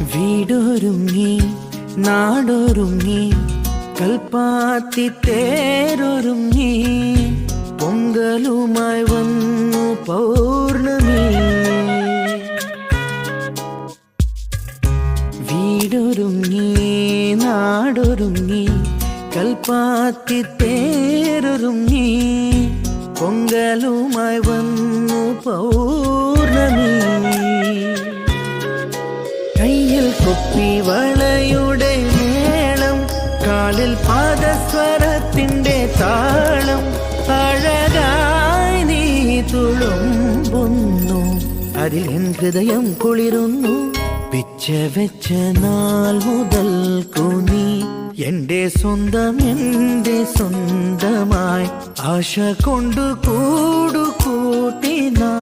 വീടൊരുങ്ങി നാടൊരുങ്ങി കൽപ്പാത്തി തേരൊരുങ്ങി പൊങ്കലുമായി വന്നു പൗർണമി. വീടൊരുങ്ങി നാടൊരുങ്ങി കൽപ്പാത്തി തേരൊരുങ്ങി പൊങ്കലുമായി വന്നു പൗർണമി കയ്യിൽ കുപ്പി വളയുടെ മേളം കാലിൽ പാദസ്വരത്തിന്റെ താളം. അഴകായി നീ തുളുമ്പുന്നു അതിൽ എൻ ഹൃദയം കുളിരുന്നു. പിച്ച വെച്ച നാൾ മുതൽ കുനി എന്റെ സ്വന്തം എന്റെ സ്വന്തമായി ആശ കൊണ്ടു കൂടു.